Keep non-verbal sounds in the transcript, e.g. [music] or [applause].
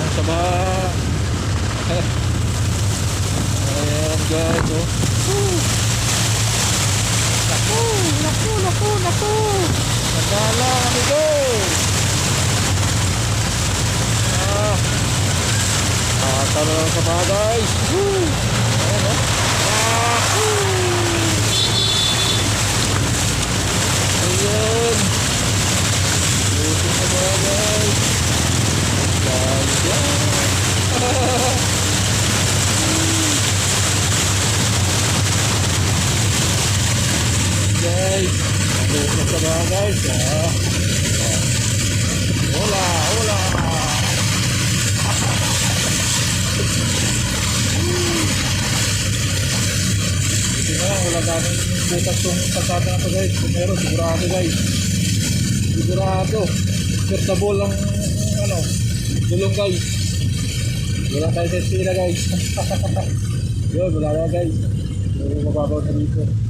Itong sama. Ayan guys, oh. Naku, naku, naku, naku. Nadala kami guys. Ah. Ah, tara lang sa guys. Woo! Guys. Buti sa mga guys. Ah. Hola, hola. Buti na wala daming butas yung pasada na to guys. Kung meron, sigurado guys. Sigurado. Suitable ang ano, gulong guys. Wala tayo sa sila guys. [laughs] Yun, wala na guys. So, mababaw na dito.